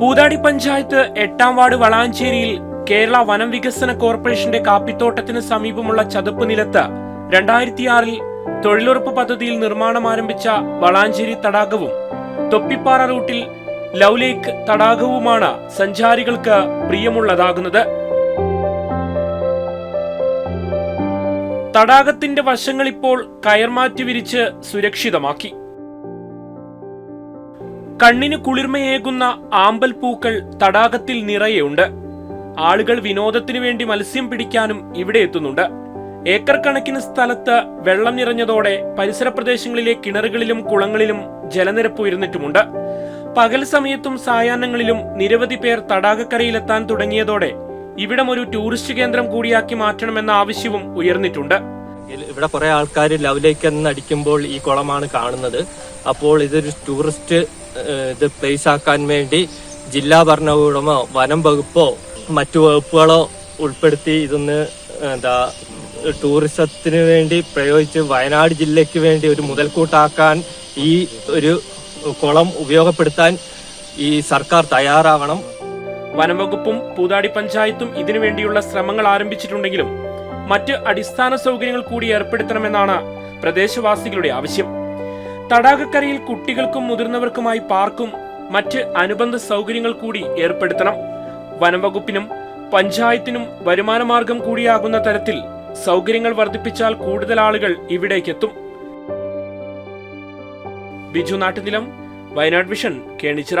പൂതാടി പഞ്ചായത്ത് എട്ടാം വാർഡ് വളാഞ്ചേരിയിൽ കേരള വനം വികസന കോർപ്പറേഷന്റെ കാപ്പിത്തോട്ടത്തിന് സമീപമുള്ള ചതുപ്പ് നിലത്ത് രണ്ടായിരത്തിയാറിൽ തൊഴിലുറപ്പ് പദ്ധതിയിൽ നിർമ്മാണം ആരംഭിച്ച വളാഞ്ചേരി തടാകവും തൊപ്പിപ്പാറ റൂട്ടിൽ ലവ് ലേക്ക് തടാകവുമാണ് സഞ്ചാരികൾക്ക് പ്രിയമുള്ളതാകുന്നത്. തടാകത്തിന്റെ വശങ്ങൾ ഇപ്പോൾ കയർമാറ്റി വിരിച്ച് സുരക്ഷിതമാക്കി. കണ്ണിന് കുളിർമയേകുന്ന ആമ്പൽ പൂക്കൾ തടാകത്തിൽ നിറയെയുണ്ട്. ആളുകൾ വിനോദത്തിനു വേണ്ടി മത്സ്യം പിടിക്കാനും ഇവിടെ എത്തുന്നുണ്ട്. ഏക്കർ കണക്കിന് സ്ഥലത്ത് വെള്ളം നിറഞ്ഞതോടെ പരിസര പ്രദേശങ്ങളിലെ കിണറുകളിലും കുളങ്ങളിലും ജലനിരപ്പ് ഉയർന്നിട്ടുമുണ്ട്. പകൽ സമയത്തും സായാഹ്നങ്ങളിലും നിരവധി പേർ തടാകക്കരയിലെത്താൻ തുടങ്ങിയതോടെ ഇവിടം ഒരു ടൂറിസ്റ്റ് കേന്ദ്രം കൂടിയാക്കി മാറ്റണമെന്ന ആവശ്യവും ഉയർന്നിട്ടുണ്ട്. ഇവിടെ കുറെ ആൾക്കാർ ലവിലേക്ക് അടിക്കുമ്പോൾ ഈ കുളമാണ് കാണുന്നത്. അപ്പോൾ ഇതൊരു ടൂറിസ്റ്റ് ഇത് പ്ലേസ് ആക്കാൻ വേണ്ടി ജില്ലാ ഭരണകൂടമോ വനം വകുപ്പോ മറ്റു വകുപ്പുകളോ ഉൾപ്പെടുത്തി ഇതൊന്ന് എന്താ ടൂറിസത്തിന് വേണ്ടി പ്രയോഗിച്ച് വയനാട് ജില്ലയ്ക്ക് വേണ്ടി ഒരു മുതൽക്കൂട്ടാക്കാൻ ഈ ഒരു കുളം ഉപയോഗപ്പെടുത്താൻ ഈ സർക്കാർ തയ്യാറാവണം. വനംവകുപ്പും പൂതാടി പഞ്ചായത്തും ഇതിനു വേണ്ടിയുള്ള ശ്രമങ്ങൾ ആരംഭിച്ചിട്ടുണ്ടെങ്കിലും മറ്റ് അടിസ്ഥാന സൗകര്യങ്ങൾ കൂടി ഏർപ്പെടുത്തണമെന്നാണ് പ്രദേശവാസികളുടെ ആവശ്യം. തടാകക്കരയിൽ കുട്ടികൾക്കും മുതിർന്നവർക്കുമായി പാർക്കും മറ്റ് അനുബന്ധ സൗകര്യങ്ങൾ കൂടി ഏർപ്പെടുത്തണം. വനംവകുപ്പിനും പഞ്ചായത്തിനും വരുമാനമാർഗം കൂടിയാകുന്ന തരത്തിൽ സൗകര്യങ്ങൾ വർദ്ധിപ്പിച്ചാൽ കൂടുതൽ ആളുകൾ ഇവിടേക്കെത്തും. ബിജു നാട്ടുനിലം വയനാട് വിഷൻ കേണിച്ചിറ.